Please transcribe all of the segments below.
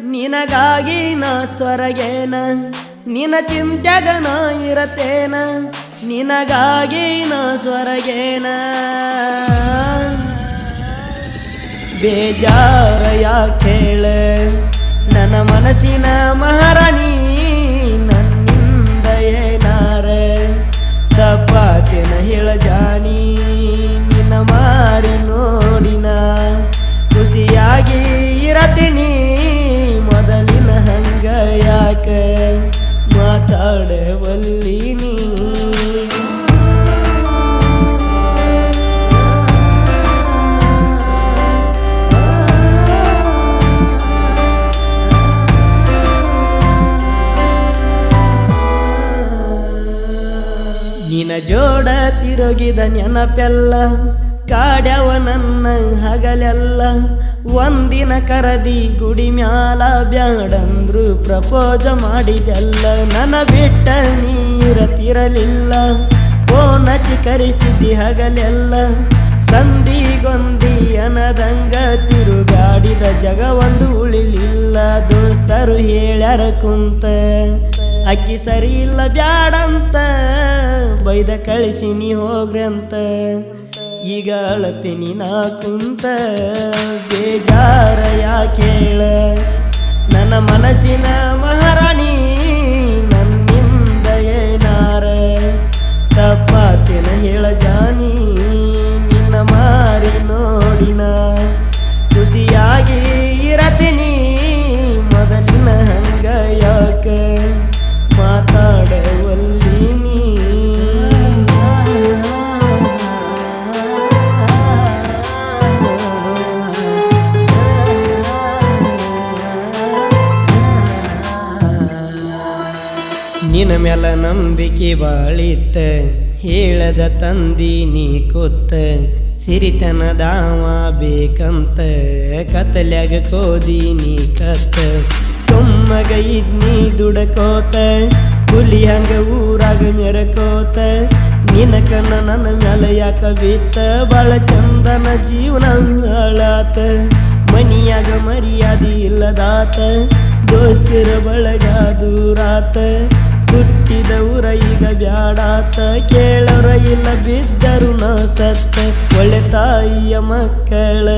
ನಿನಗಾಗಿ ನಾ ಸ್ವರಗೇನ? ನಿನ ಚಿಂತ್ಯಾಗ ನಾ ಇರತೇನ? ನಿನಗಾಗಿ ನಾ ಸ್ವರಗೇನ? ಬೇಜಾರ ಯಾಕೇಳ ನನ್ನ ಮನಸ್ಸಿನ ಮಹಾರಾಣಿ ನಿನ ಜೋಡ ತಿರುಗಿದ ನೆನಪೆಲ್ಲ, ಕಾಡ್ಯವ ನನ್ನ ಹಗಲೆಲ್ಲ. ಒಂದಿನ ಕರದಿ ಗುಡಿ ಮ್ಯಾಲ ಬ್ಯಾಡಂದ್ರು ಪ್ರಪೋಜ ಮಾಡಿದೆಲ್ಲ. ನನ್ನ ಬಿಟ್ಟ ನೀರತಿರಲಿಲ್ಲ ಓನಚಿ ಕರಿತಿದ್ದಿ ಹಗಲೆಲ್ಲ. ಸಂಧಿಗೊಂದಿ ಅನದಂಗ ತಿರುಗಾಡಿದ ಜಗ ಒಂದು ಉಳಿಲಿಲ್ಲ. ದೋಸ್ತರು ಹೇಳ್ಯಾರ ಕುಂತ, ಅಕ್ಕಿ ಸರಿ ಇಲ್ಲ ಬ್ಯಾಡಂತ ಬೈದ ಕಳಿಸಿ ನೀ ಹೋಗ್ರಿ ಅಂತ ಈಗ ಅಳತೀನಿ ನಾ ಕುಂತ. ಬೇಜಾರ ಯಾಕೇಳ ನನ್ನ ಮನಸ್ಸಿನ ಮಹಾರಾಣಿ ನಿನ್ನ ಮ್ಯಾಲ ನಂಬಿಕೆ ಬಾಳಿತ್ತ ಹೇಳದ ತಂದಿ ನೀ ಕೊತ್ತ ಸಿರಿತನದಾವ ಬೇಕಂತ ಕತ್ತಲ್ಯಾಗ ಕೋದಿ ನೀ ಕತ್ತ ಕೊಮ್ಮಗ ಇದ್ನಿ ದುಡಕೋತ ಹುಲಿ ಹಂಗ ಊರಾಗ ಮೆರಕೋತ ನಿನ್ನ ಕಣ್ಣ ನನ್ನ ಮ್ಯಾಲ ಯಾಕ ಬಿತ್ತ ಬಾಳ ಚಂದನ ಜೀವನ ಹಾಳಾತ ಮನಿಯಾಗ ಮರ್ಯಾದಿ ಇಲ್ಲದಾತ ದೋಸ್ತಿರ ಬಳಗ ದೂರಾತ ಹುಟ್ಟಿದ ಊರ ಈಗ ಬ್ಯಾಡಾತ ಕೇಳೋರ ಇಲ್ಲ, ಬಿದ್ದರು ನಾ ಸತ್ತ. ಒಳ್ಳೆ ತಾಯಿಯ ಮಕ್ಕಳ,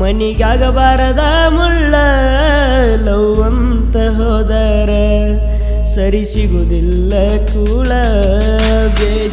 ಮನಿಗಾಗಬಾರದ ಮುಳ್ಳ ಲವ್ ಅಂತ ಹೋದರೆ ಸರಿ ಸಿಗುವುದಿಲ್ಲ ಕೂಳ. ಬೇಜ